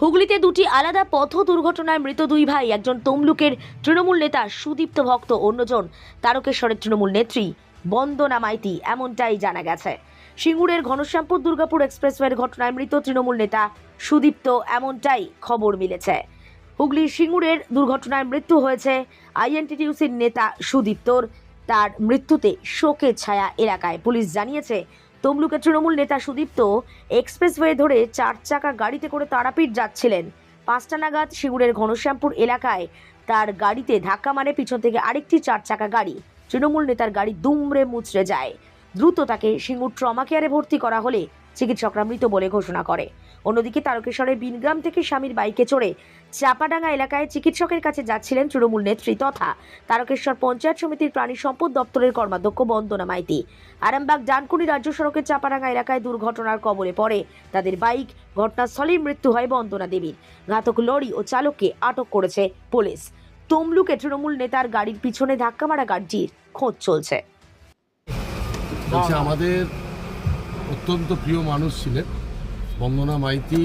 হুগলিতে দুটি আলাদা পথ দুর্ঘটনায় মৃত দুই ভাই, একজন তমলুকের তৃণমূল নেতা সুদীপ্ত ভক্ত, অন্যজন তারকেশ্বরের তৃণমূল নেত্রী বন্দনা মাইতি, এমনটাই জানা গেছে। সিঙ্গুরের ঘনশ্যামপুর দুর্গাপুর এক্সপ্রেসওয়ের ঘটনায় মৃত তৃণমূল নেতা সুদীপ্ত, এমনটাই খবর মিলেছে। হুগলির সিঙ্গুরের দুর্ঘটনায় মৃত্যু হয়েছে আইএনটিটিউসির নেতা সুদীপ্তর। তার মৃত্যুতে শোকের ছায়া এলাকায়। পুলিশ জানিয়েছে তমলুকের তৃণমূল নেতা সুদীপ্ত এক্সপ্রেসওয়ে ধরে চার চাকা গাড়িতে করে তারাপীঠ যাচ্ছিলেন। পাঁচটা নাগাদ শিগুরের ঘনশ্যামপুর এলাকায় তার গাড়িতে ধাক্কা মারে পিছন থেকে আরেকটি চার চাকা গাড়ি। তৃণমূল নেতার গাড়ি দুমড়ে মুচড়ে যায়। দ্রুত তাকে সিঙ্গুর ট্রমা কেয়ারে ভর্তি করা হলে চিকিৎসকরা মৃত বলে ঘোষণা করে। অন্যদিকে তারকেশ্বরের বিনগ্রাম থেকে স্বামীর বাইকে চড়ে চাপাডাঙ্গা এলাকায় চিকিৎসকের কাছে যাচ্ছিলেন তৃণমূল নেত্রী তথা তারকেশ্বর পঞ্চায়েত সমিতির প্রাণী সম্পদ দপ্তরের কর্মাধ্যক্ষ বন্দনা মাইতি। আরামবাগ, ডানকুনি রাজ্য সড়কের চাপাডাঙ্গা এলাকায় দুর্ঘটনার কবলে পড়ে তাদের বাইক, ঘটনাস্থলেই মৃত্যু হয় বন্দনা দেবীর। ঘাতক লরি ও চালককে আটক করেছে পুলিশ। তমলুকে তৃণমূল নেতার গাড়ির পিছনে ধাক্কা মারা গাড়িটির খোঁজ চলছে। বলছে, আমাদের অত্যন্ত প্রিয় মানুষ ছিলেন। বন্দনা মাইতি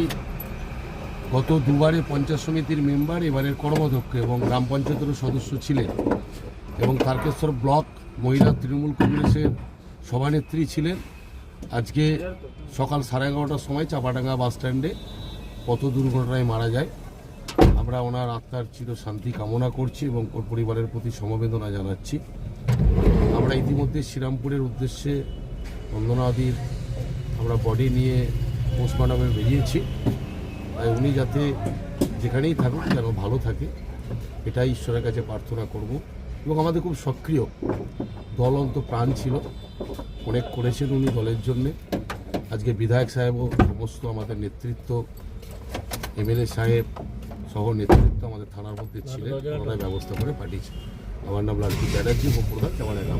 গত দুবারে পঞ্চায়েত সমিতির মেম্বার, এবারের কর্মাধ্যক্ষ এবং গ্রাম পঞ্চায়েতেরও সদস্য ছিলেন এবং তারকেশ্বর ব্লক মহিলা তৃণমূল কংগ্রেসের সভানেত্রী ছিলেন। আজকে সকাল সাড়ে এগারোটার সময় চাপাডাঙ্গা বাস স্ট্যান্ডে পথ দুর্ঘটনায় মারা যায়। আমরা ওনার আত্মার চির শান্তি কামনা করছি এবং ওর পরিবারের প্রতি সমবেদনা জানাচ্ছি। আমরা ইতিমধ্যে শ্রীরামপুরের উদ্দেশ্যে বন্দনাদির আমরা বডি নিয়ে পোস্টমর্টমে বেরিয়েছি। তাই উনি যাতে যেখানেই থাকুক যেন ভালো থাকে এটাই ঈশ্বরের কাছে প্রার্থনা করব। এবং আমাদের খুব সক্রিয় দল অন্ত প্রাণ ছিল। অনেক করেছেন উনি দলের জন্যে। আজকে বিধায়ক সাহেবও সমস্ত আমাদের নেতৃত্ব এমএলএ সাহেব সহ নেতৃত্ব আমাদের থানার মধ্যে ছিলেন। ব্যবস্থা করে পাঠিয়েছে আমার নাম লালটু চ্যাটার্জি উপপ্রধান আমার নাম